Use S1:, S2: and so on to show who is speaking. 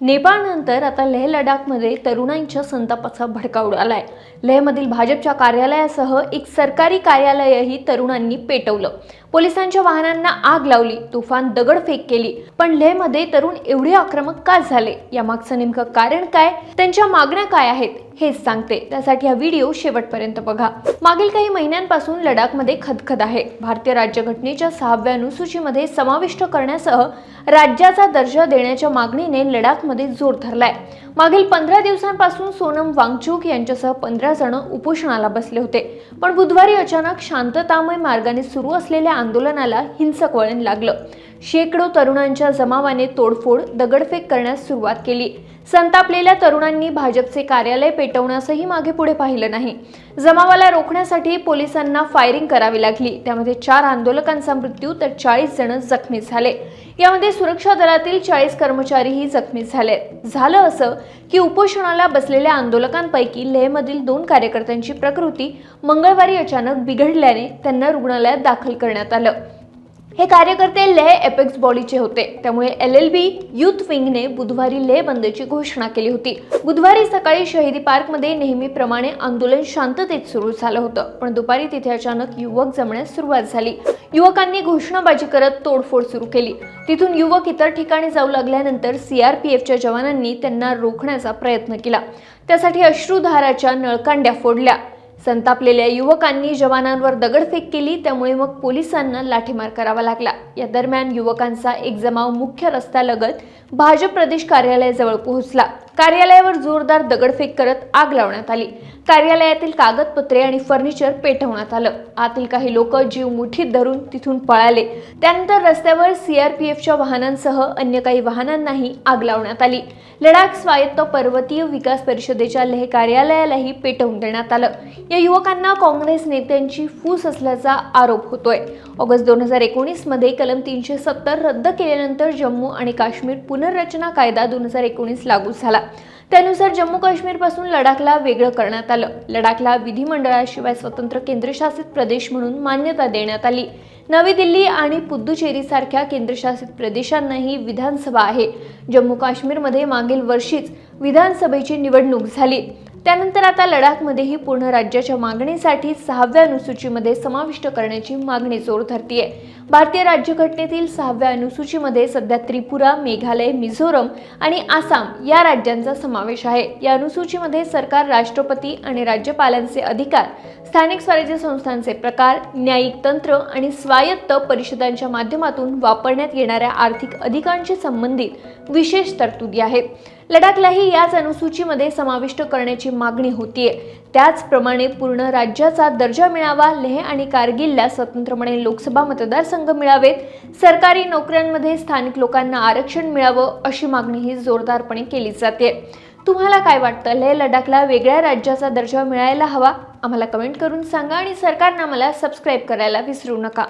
S1: नेपाळनंतर आता लेह लडाखमध्ये तरुणांच्या संतापाचा भडका उडालाय. लेहमधील भाजपच्या कार्यालयासह एक सरकारी कार्यालयही तरुणांनी पेटवलं. पोलिसांच्या वाहनांना आग लावली तुफान दगडफेक केली पण लेहमध्ये तरुण एवढे आक्रमक का झाले? यामागचं नेमकं कारण काय? त्यांच्या मागण्या काय आहेत? हेच सांगते. त्यासाठी हा व्हिडिओ शेवटपर्यंत बघा. मागील काही महिन्यांपासून लडाखमध्ये खदखद आहे. भारतीय राज्यघटनेच्या सहाव्या अनुसूचीमध्ये समाविष्ट करण्यासह राज्याचा दर्जा देण्याच्या मागणीने लडाखमध्ये जोर धरलाय. मागील पंधरा दिवसांपासून सोनम वांगचूक यांच्यासह पंधरा जण उपोषणाला बसले होते. पण बुधवारी अचानक शांततामय मार्गाने सुरू असलेल्या आंदोलनाला हिंसक वळण लागलं. शेकडो तरुणांच्या जमावाने तोडफोड दगडफेक करण्यास सुरुवात केली. संतापलेल्या तरुणांनी भाजपचे कार्यालय पेटवण्यासही मागे पुढे पाहिलं नाही. जमावाला रोखण्यासाठी पोलिसांना फायरिंग करावी लागली. त्यामध्ये चार आंदोलकांचा मृत्यू तर चाळीस जण जखमी झाले. यामध्ये सुरक्षा दलातील चाळीस कर्मचारीही जखमी झाले. झालं असं की उपोषणाला बसलेल्या आंदोलकांपैकी लेहमधील दोन कार्यकर्त्यांची प्रकृती मंगळवारी अचानक बिघडल्याने त्यांना रुग्णालयात दाखल करण्यात आलं. हे कार्यकर्ते लेह एपेक्स बॉडीचे होते. त्यामुळे एल एल बी युथ विंगने बुधवारी लेह बंदची घोषणा केली होती. बुधवारी सकाळी शहिदी पार्कमध्ये नेहमीप्रमाणे आंदोलन शांततेत सुरू झालं होतं. पण दुपारी तिथे अचानक युवक जमण्यास सुरुवात झाली. युवकांनी घोषणाबाजी करत तोडफोड सुरू केली. तिथून युवक इतर ठिकाणी जाऊ लागल्यानंतर सीआरपीएफच्या जवानांनी त्यांना रोखण्याचा प्रयत्न केला. त्यासाठी अश्रुधाराच्या नळकांड्या फोडल्या. संतापलेल्या युवकांनी जवानांवर दगडफेक केली त्यामुळे मग पोलिसांना लाठीमार करावा लागला. या दरम्यान युवकांचा एक जमाव मुख्य रस्त्यालगत भाजप प्रदेश कार्यालयाजवळ पोहोचला. कार्यालयावर जोरदार दगडफेक करत आग लावण्यात आली. कार्यालयातील कागदपत्रे आणि फर्निचर पेटवण्यात आलं. आतील काही लोक जीव मुठीत धरून तिथून पळाले. त्यानंतर रस्त्यावर सीआरपीएफच्या वाहनांसह अन्य काही वाहनांनाही आग लावण्यात आली. लडाख स्वायत्त पर्वतीय विकास परिषदेच्या लेह कार्यालयालाही पेटवून देण्यात आलं. या युवकांना काँग्रेस नेत्यांची फूस असल्याचा आरोप होतोय. ऑगस्ट दोन हजार एकोणीसमध्ये कलम तीनशे सत्तर रद्द केल्यानंतर जम्मू आणि काश्मीर पुनर्रचना कायदा दोन हजार एकोणीस लागू झाला. त्यानुसार जम्मू काश्मीरपासून लडाखला वेगळं करण्यात आलं. लडाखला विधिमंडळाशिवाय स्वतंत्र केंद्रशासित प्रदेश म्हणून मान्यता देण्यात आली. नवी दिल्ली आणि पुद्दुचेरी सारख्या केंद्रशासित प्रदेशांनाही विधानसभा आहे. जम्मू काश्मीरमध्ये मागील वर्षीच विधानसभेची निवडणूक झाली. त्यानंतर आता लडाखमध्येही पूर्ण राज्याच्या मागणीसाठी सहाव्या अनुसूचीमध्ये समाविष्ट करण्याची मागणी जोर धरतीये. भारतीय राज्यघटनेतील सहाव्या अनुसूचीमध्ये सध्या त्रिपुरा मेघालय मिझोरम आणि आसाम या राज्यांचा समावेश आहे. या अनुसूचीमध्ये सरकार राष्ट्रपती आणि राज्यपालांचे अधिकार स्थानिक स्वराज्य संस्थांचे प्रकार न्यायिक तंत्र आणि स्वायत्त परिषदांच्या माध्यमातून वापरण्यात येणाऱ्या आर्थिक अधिकारांशी संबंधित विशेष तरतुदी आहेत. लडाखलाही याच अनुसूचीमध्ये समाविष्ट करण्याची मागणी होतीये. त्याचप्रमाणे पूर्ण राज्याचा दर्जा मिळावा लेह आणि कारगिलला स्वतंत्रपणे लोकसभा मतदारसंघ मिळावेत सरकारी नोकऱ्यांमध्ये स्थानिक लोकांना आरक्षण मिळावं अशी मागणीही जोरदारपणे केली जाते. तुम्हाला काय वाटतं? लेह लडाखला वेगळ्या राज्याचा दर्जा मिळायला हवा? आम्हाला कमेंट करून सांगा आणि सरकारनं आम्हाला सबस्क्राईब करायला विसरू नका.